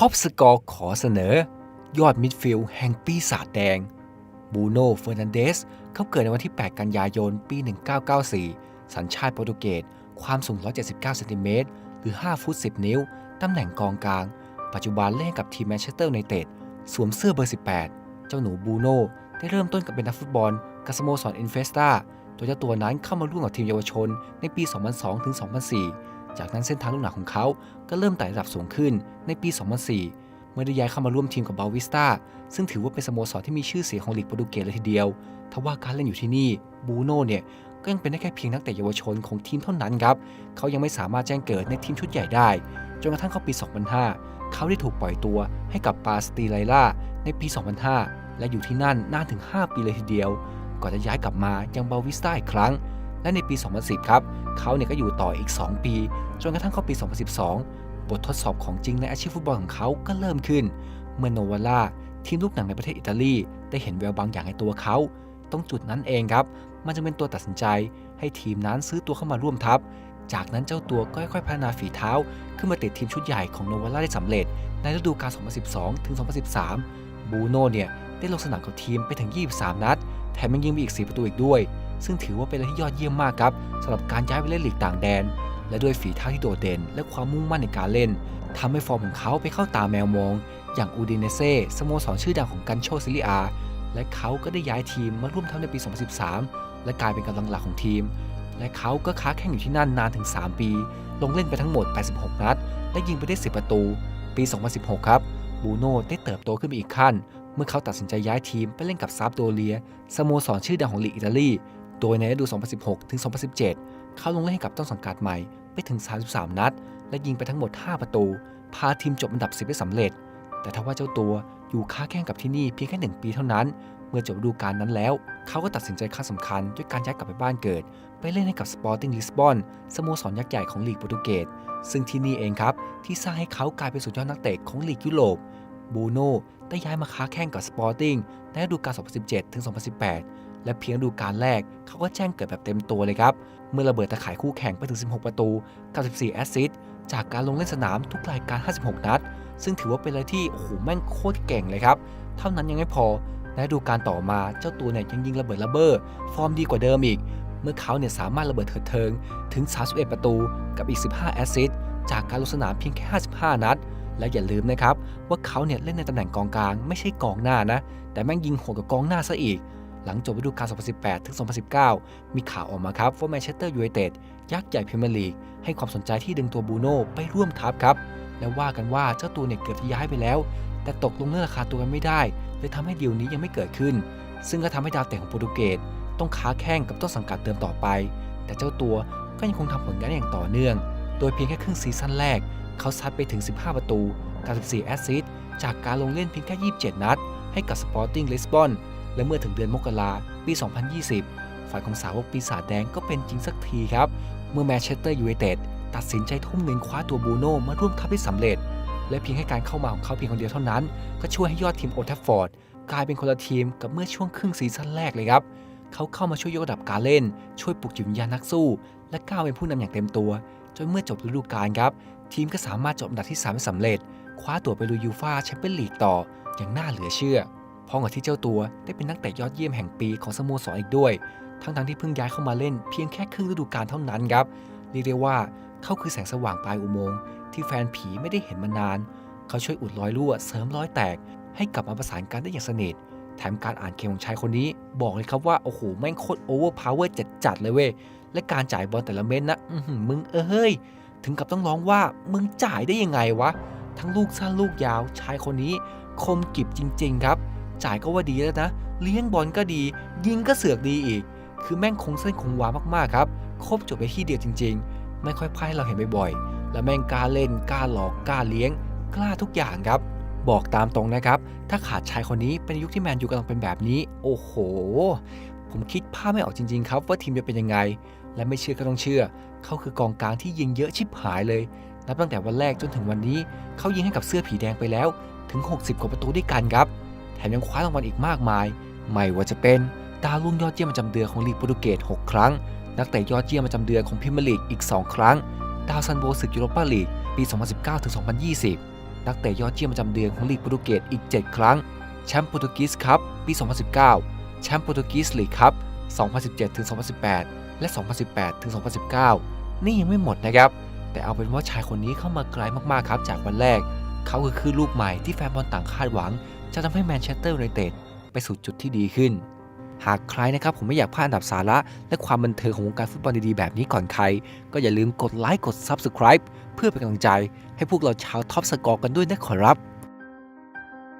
ท็อปสกอร์ขอเสนอ ยอดมิดฟิลด์แห่งปีศาจแดง บูโน่เฟอร์นันเดส เขาเกิดในวันที่ 8 กันยายน ปี 1994 สัญชาติโปรตุเกส ความสูง 179 เซนติเมตร หรือ 5 ฟุต 10 นิ้ว ตำแหน่งกองกลาง ปัจจุบันเล่นกับทีมแมนเชสเตอร์ยูไนเต็ดสวมเสื้อเบอร์ 18 เจ้าหนูบูโน่ได้เริ่มต้นกับเป็นนักฟุตบอลกับสโมสรอินเฟสตาโดยเจ้าตัวนั้นเข้ามาร่วมกับทีมเยาวชนในปี 2002-2004 จากนั้นเส้นทางลูกหนังของเขาก็เริ่มไต่ระดับสูงขึ้นในปี 2004 เมื่อได้ย้ายเข้ามาร่วมทีมกับบาวิสตาซึ่งถือว่าเป็นสโมสรที่มีชื่อเสียงของลีกโปรตุเกสเลยทีเดียว ทว่าการเล่นอยู่ที่นี่บูโน่เนี่ยก็ยังเป็นได้แค่เพียงนักเตะเยาวชนของทีมเท่านั้นครับ เขายังไม่สามารถแจ้งเกิดในทีมชุดใหญ่ได้ จนกระทั่งเข้าปี 2005 เขาได้ถูกปล่อยตัวให้กับปาสตีไลล่าในปี 2005 และอยู่ที่นั่นนานถึง 5 ปีเลยทีเดียว ก่อนจะย้ายกลับมายังบาวิสตาอีกครั้ง และในปี 2010 ครับ เขาเนี่ยก็อยู่ต่ออีก 2 ปี จนกระทั่งเข้าปี 2012 บททดสอบของจริงในอาชีพฟุตบอลของเขาก็เริ่มขึ้น เมื่อโนวาล่าทีมลูกหนังในประเทศอิตาลี ได้เห็นแววบางอย่างในตัวเขา ตรงจุดนั้นเองครับ มันจะเป็นตัวตัดสินใจ ให้ทีมนั้นซื้อตัวเข้ามาร่วมทัพ จากนั้นเจ้าตัวก็ค่อยๆพัฒนาฝีเท้า ขึ้นมาติดทีมชุดใหญ่ของโนวาล่าได้สำเร็จ ในฤดูกาล 2012 ถึง 2013 บูโน่เนี่ยได้ลงสนามกับทีมไปถึง 23 นัด แถมยังยิงไปอีก 4 ประตูอีกด้วย ซึ่งถือว่าเป็นอะไรที่ยอดเยี่ยมมากครับสำหรับการย้ายไปเล่นลีกต่างแดน และด้วยฝีเท้าที่โดดเด่น และความมุ่งมั่นในการเล่นทำให้ฟอร์มของเขาไปเข้าตาแมวมอง อย่างอูดิเนเซ่สโมสรชื่อดังของกันโชซิลิอา และเขาก็ได้ย้ายทีมมาร่วมทัพในปี 2013 และกลายเป็นกำลังหลักของทีม และเขาก็ค้าแข่งอยู่ที่นั่นนานถึง 3 ปี ลงเล่นไปทั้งหมด 86 นัด และยิงไปได้ 10 ประตู ปี 2016 ครับบูโน่ได้เติบโตขึ้นไปอีกขั้น เมื่อเขาตัดสินใจย้ายทีมไปเล่นกับซาบโดเลียสโมสรชื่อดังของลีกอิตาลี โดยในฤดู 2016 ถึง 2017 เขาลงเล่นให้กับต้นสังกัดใหม่ไปถึง 33 นัด และยิงไปทั้งหมด 5 ประตู พาทีมจบอันดับ 10 ได้สำเร็จ แต่ทว่าเจ้าตัวอยู่ค้าแข่งกับที่นี่เพียงแค่ 1 ปีเท่านั้น เมื่อจบฤดูกาลนั้นแล้ว เขาก็ตัดสินใจครั้งสำคัญด้วยการย้ายกลับไปบ้านเกิด ไปเล่นให้กับ Sporting Lisbon สโมสรยักษ์ใหญ่ของลีกโปรตุเกส ซึ่งที่นี่เองครับที่สร้างให้เขากลายเป็นสุดยอดนักเตะของลีกยุโรป บูโน่ได้ย้ายมาค้าแข่งกับ Sporting ในฤดูกาล 2017 ถึง 2018 และเพียงดูกาลแรกเขาก็แจ้งเกิดแบบเต็มตัวเลยครับ เมื่อระเบิดตะข่ายคู่แข่งไปถึง 16 ประตูกับ14แอสซิสต์จากการลงเล่นสนามทุกรายการ 56 นัด ซึ่งถือว่าเป็นอะไรที่โอ้โหแม่งโคตรเก่งเลยครับ เท่านั้นยังไม่พอในดูกาลต่อมาเจ้าตัวเนี่ยยังยิงระเบิดระเบ้อฟอร์มดีกว่าเดิมอีก เมื่อเขาเนี่ยสามารถระเบิดเถิดเทิงถึง 31 ประตูกับอีก 15 แอสซิสต์จากการลงสนามเพียงแค่ 55 นัดและอย่าลืมนะครับว่าเขาเนี่ยเล่นในตำแหน่งกองกลางไม่ใช่กองหน้านะ แต่แม่งยิงโหดกับกองหน้าซะอีก หลังจบฤดูกาล 2018 ถึง 2019 มีข่าวออกมาครับว่าแมนเชสเตอร์ยูไนเต็ดยักษ์ใหญ่พรีเมียร์ลีกให้ความสนใจที่ดึงตัวบูโน่ไปร่วมทัพครับ และว่ากันว่าเจ้าตัวเนี่ยเกือบจะย้ายไปแล้ว แต่ตกลงเรื่องราคาตัวกันไม่ได้เลยทำให้ดีลนี้ยังไม่เกิดขึ้น ซึ่งก็ทำให้ดาวเตะของโปรตุเกสต้องค้าแข่งกับต้นสังกัดเดิมต่อไป แต่เจ้าตัวก็ยังคงทำผลงานอย่างต่อเนื่อง โดยเพียงแค่ครึ่งซีซั่นแรก เขาซัดไปถึง 15 ประตู 94 แอสซิสต์จากการลงเล่นเพียงแค่ 27 นัด ให้กับ Sporting Lisbon และเมื่อถึงเดือนมกราปี 2020ฝ่ายของสาวกปีศาจแดงก็เป็นจริงสักทีครับ เมื่อแมนเชสเตอร์ยูไนเต็ดตัดสินใจทุ่มเงินคว้าตัวบูโน่มาร่วมทัพได้สำเร็จ และเพียงแค่การเข้ามาของเขาเพียงคนเดียวเท่านั้น ก็ช่วยให้ยอดทีมโอทัฟฟอร์ดกลายเป็นคนละทีมกับเมื่อช่วงครึ่งซีซั่นแรกเลยครับ เขาเข้ามาช่วยยกระดับการเล่น ช่วยปลุกจิตวิญญาณนักสู้ และก้าวเป็นผู้นำอย่างเต็มตัว จนเมื่อจบฤดูกาลครับ ทีมก็สามารถจบอันดับที่3ได้สำเร็จ คว้าตั๋วไปลุยยูฟ่าแชมเปี้ยนลีกต่ออย่างน่าเหลือเชื่อ พร้อมกับที่เจ้าตัวได้เป็นนักเตะยอดเยี่ยมแห่งปีของสโมสรอีกด้วย ทั้งๆที่เพิ่งย้ายเข้ามาเล่นเพียงแค่ครึ่งฤดูกาลเท่านั้นครับเรียกได้ว่าเขาคือแสงสว่างปลายอุโมงค์ที่แฟนผีไม่ได้เห็นมานาน เขาช่วยอุดรอยรั่วเสริมรอยแตก ให้กลับมาประสานกันได้อย่างสนิทแถมการอ่านเกมของชายคนนี้บอกเลยครับว่าโอ้โหแม่งโคตรโอเวอร์พาวเวอร์จัดๆเลยเว้ยและการจ่ายบอลแต่ละเม็ดนะอือหือมึงเอ้ยถึงกับต้องร้องว่ามึงจ่ายได้ยังไงวะ ทั้งลูกสั้นลูกยาวชายคนนี้คมกิบจริง ๆ ครับ จ่ายก็ว่าดีแล้วนะ เลี้ยงบอลก็ดี ยิงก็เสือกดีอีก คือแม่งคงเส้นคงวามากๆครับครบจบไปที่เดียวจริง ๆ ไม่ค่อยพ่เราเห็นบ่อยๆและแม่งกล้าเล่นกล้าหลอกกล้าเลี้ยง กล้าทุกอย่างครับ บอกตามตรงนะครับ ถ้าขาดชายคนนี้เป็นยุคที่แมนยูกำลังเป็นแบบนี้ โอ้โห ผมคิดภาพไม่ออกจริง ๆ ครับ ว่าทีมจะเป็นยังไง และไม่เชื่อก็ต้องเชื่อ เขาคือกองกลางที่ยิงเยอะชิบหายเลยนับตั้งแต่วันแรกจนถึงวันนี้ เขายิงให้กับเสื้อผีแดงไปแล้วถึง 60 กว่าประตูด้วยกันครับ แถมยังคว้ารางวัลอีกมากมาย ไม่ว่าจะเป็นดาวรุ่งยอดเยี่ยมประจำเดือนของลีกโปรตุเกส 6 ครั้ง นักเตะยอดเยี่ยมประจำเดือนของพรีเมียร์ลีกอีก 2 ครั้ง ดาวซันโบศึกยูโรปาลีกปี 2019-2020 นักเตะยอดเยี่ยมประจำเดือนของลีกโปรตุเกสอีก 7 ครั้ง แชมป์โปรตุเกสครับปี 2019 แชมป์โปรตุเกสลีกครับ 2017-2018 และ 2018-2019 นี่ยังไม่หมดนะครับ แต่เอาเป็นว่าชายคนนี้เข้ามาไกลมากๆครับจากวันแรก เขาคือคือลูกใหม่ที่แฟนบอลต่างคาดหวัง จะทำให้แมนเชสเตอร์ยูไนเต็ดไปสู่จุดที่ดีขึ้น หากใครนะครับผมไม่อยากพลาดอันดับสาระ และความบันเทิงของวงการฟุตบอลดีๆ แบบนี้ก่อนใคร ก็อย่าลืมกดไลค์กด Subscribe เพื่อเป็นกำลังใจ ให้พวกเราชาวท็อปสกอร์กันด้วยนะขอรับ